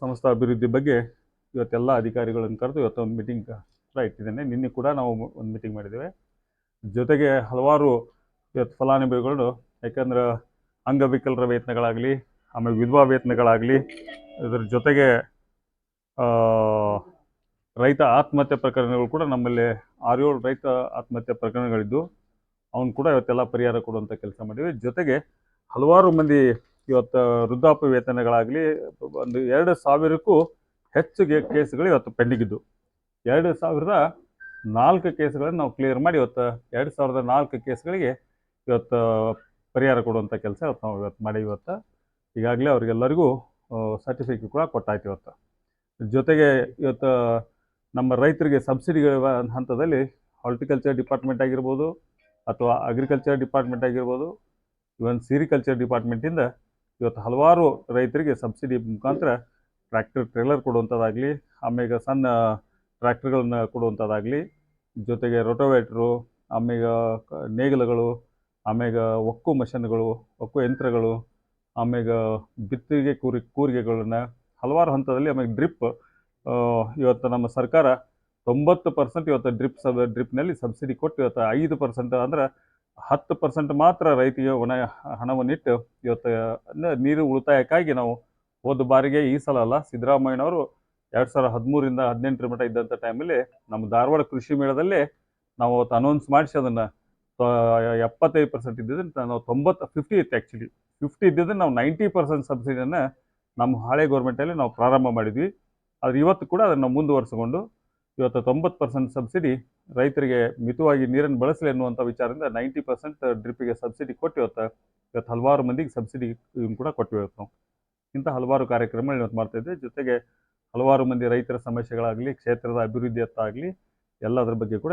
ಸಂಸ್ಥಾ ಅಭಿವೃದ್ಧಿ ಬಗ್ಗೆ ಇವತ್ತೆಲ್ಲ ಅಧಿಕಾರಿಗಳನ್ನು ಕರೆದು ಇವತ್ತು ಒಂದು ಮೀಟಿಂಗ್ ಕೂಡ ಇಟ್ಟಿದ್ದೇನೆ ನಿನ್ನೆ ಕೂಡ ನಾವು ಒಂದು ಮೀಟಿಂಗ್ ಮಾಡಿದ್ದೇವೆ. ಜೊತೆಗೆ ಹಲವಾರು ಇವತ್ತು ಫಲಾನುಭವಿಗಳು, ಯಾಕಂದ್ರೆ ಅಂಗವಿಕಲರ ವೇತನಗಳಾಗಲಿ, ಆಮೇಲೆ ವಿಧವಾ ವೇತನಗಳಾಗಲಿ, ಇದರ ಜೊತೆಗೆ ರೈತ ಆತ್ಮಹತ್ಯೆ ಪ್ರಕರಣಗಳು ಕೂಡ ನಮ್ಮಲ್ಲಿ ಆರು ರೈತ ಆತ್ಮಹತ್ಯೆ ಪ್ರಕರಣಗಳಿದ್ದು, ಅವನು ಕೂಡ ಇವತ್ತೆಲ್ಲ ಪರಿಹಾರ ಕೊಡುವಂಥ ಕೆಲಸ ಮಾಡಿದ್ವಿ ಜೊತೆಗೆ ಹಲವಾರು ಮಂದಿ ಇವತ್ತು ವೃದ್ಧಾಪ್ಯ ವೇತನಗಳಾಗಲಿ ಒಂದು ಎರಡು ಸಾವಿರಕ್ಕೂ ಹೆಚ್ಚು ಕೇಸ್ಗಳು ಇವತ್ತು ಪೆಂಡಿಂಗ್ ಇದ್ದು ಎರಡು ಸಾವಿರದ ನಾಲ್ಕು ಕೇಸ್ಗಳನ್ನು ನಾವು ಕ್ಲಿಯರ್ ಮಾಡಿ ಇವತ್ತು ಎರಡು ಸಾವಿರದ ನಾಲ್ಕು ಕೇಸ್ಗಳಿಗೆ ಇವತ್ತು ಪರಿಹಾರ ಕೊಡುವಂಥ ಕೆಲಸ ಇವತ್ತು ನಾವು ಇವತ್ತು ಮಾಡಿ ಇವತ್ತು. ಈಗಾಗಲೇ ಅವರಿಗೆಲ್ಲರಿಗೂ ಸರ್ಟಿಫಿಕೇಟ್ ಕೂಡ ಕೊಟ್ಟಾಯ್ತು ಇವತ್ತು. ಜೊತೆಗೆ ಇವತ್ತು ನಮ್ಮ ರೈತರಿಗೆ ಸಬ್ಸಿಡಿಗಳ ಹಂತದಲ್ಲಿ ಹಾರ್ಟಿಕಲ್ಚರ್ ಡಿಪಾರ್ಟ್ಮೆಂಟ್ ಆಗಿರ್ಬೋದು, ಅಥವಾ ಅಗ್ರಿಕಲ್ಚರ್ ಡಿಪಾರ್ಟ್ಮೆಂಟ್ ಆಗಿರ್ಬೋದು ಇವನ್ ಸಿರಿಕಲ್ಚರ್ ಡಿಪಾರ್ಟ್ಮೆಂಟಿಂದ ಇವತ್ತು ಹಲವಾರು ರೈತರಿಗೆ ಸಬ್ಸಿಡಿ ಮುಖಾಂತರ ಟ್ರ್ಯಾಕ್ಟರ್, ಟ್ರೇಲರ್ ಕೊಡುವಂಥದ್ದಾಗಲಿ ಆಮೇಲೆ ಸಣ್ಣ ಟ್ರ್ಯಾಕ್ಟರ್ಗಳನ್ನ ಕೊಡುವಂಥದ್ದಾಗಲಿ ಜೊತೆಗೆ ರೋಟೋವೇಟ್ರು ಆಮೇಲೆ ನೇಗಿಲುಗಳು ಆಮೇಲೆ ಒಕ್ಕು ಮಷನ್ಗಳು, ಒಕ್ಕು ಯಂತ್ರಗಳು ಆಮೇಲೆ ಬಿತ್ತಿಗೆ ಕೂರಿ ಕೂರಿಗೆಗಳನ್ನು ಹಲವಾರು ಹಂತದಲ್ಲಿ ಆಮೇಲೆ ಡ್ರಿಪ್ ಇವತ್ತು ನಮ್ಮ ಸರ್ಕಾರ ತೊಂಬತ್ತು ಪರ್ಸೆಂಟ್ ಇವತ್ತು ಡ್ರಿಪ್ ಸಬ್, ಡ್ರಿಪ್ನಲ್ಲಿ ಸಬ್ಸಿಡಿ ಕೊಟ್ಟು ಇವತ್ತು ಐದು ಪರ್ಸೆಂಟ್ ಅಂದ್ರೆ ಹತ್ತು ಪರ್ಸೆಂಟ್ ಮಾತ್ರ ರೈತಿಗೆ ಒಣ ಹಣವನ್ನಿಟ್ಟು ಇವತ್ತು ನೀರು ಉಳಿತಾಯಕ್ಕಾಗಿ ನಾವು ಹೋದ ಬಾರಿಗೆ ಈ ಸಲ ಅಲ್ಲ, ಸಿದ್ದರಾಮಯ್ಯನವರು ಎರಡು ಸಾವಿರದ ಹದಿಮೂರಿಂದ ಹದಿನೆಂಟರ ಮಟ್ಟ ಇದ್ದಂಥ ಟೈಮಲ್ಲಿ ನಮ್ಮ ಧಾರವಾಡ ಕೃಷಿ ಮೇಳದಲ್ಲಿ ನಾವು ಅವತ್ತು ಅನೌನ್ಸ್ ಮಾಡಿಸಿ ಅದನ್ನು ಎಪ್ಪತ್ತೈದು ಪರ್ಸೆಂಟ್ ಇದ್ದಿದ್ದನ್ನು ನಾವು ತೊಂಬತ್ತು ಫಿಫ್ಟಿ ಇತ್ತು ಆ್ಯಕ್ಚುಲಿ ಫಿಫ್ಟಿ ಇದ್ದಿದ್ದನ್ನು ನಾವು ನೈಂಟಿ ಪರ್ಸೆಂಟ್ ಸಬ್ಸಿಡಿಯನ್ನು ನಮ್ಮ ಹಳೆ ಗೌರ್ಮೆಂಟಲ್ಲಿ ನಾವು ಪ್ರಾರಂಭ ಮಾಡಿದ್ವಿ. ಆದರೆ ಇವತ್ತು ಕೂಡ ಅದನ್ನು ಮುಂದುವರಿಸಿಕೊಂಡು ಇವತ್ತು ತೊಂಬತ್ತು ಪರ್ಸೆಂಟ್ ಸಬ್ಸಿಡಿ ರೈತರಿಗೆ ಮಿತವಾಗಿ ನೀರನ್ನು ಬಳಸಲಿ ಅನ್ನುವಂಥ ವಿಚಾರದಿಂದ ನೈಂಟಿ ಪರ್ಸೆಂಟ್ ಡ್ರಿಪ್ಪಿಗೆ ಸಬ್ಸಿಡಿ ಕೊಟ್ಟು ಇವತ್ತು ಹಲವಾರು ಮಂದಿಗೆ ಸಬ್ಸಿಡಿ ಕೂಡ ಕೊಟ್ಟಿವಿ ಇವತ್ತು ನಾವು ಇಂಥ ಹಲವಾರು ಕಾರ್ಯಕ್ರಮಗಳು ಇವತ್ತು ಮಾಡ್ತಾ ಇದ್ದೆ. ಜೊತೆಗೆ ಹಲವಾರು ಮಂದಿ ರೈತರ ಸಮಸ್ಯೆಗಳಾಗಲಿ, ಕ್ಷೇತ್ರದ ಅಭಿವೃದ್ಧಿಯತ್ತಾಗಲಿ, ಎಲ್ಲದರ ಬಗ್ಗೆ ಕೂಡ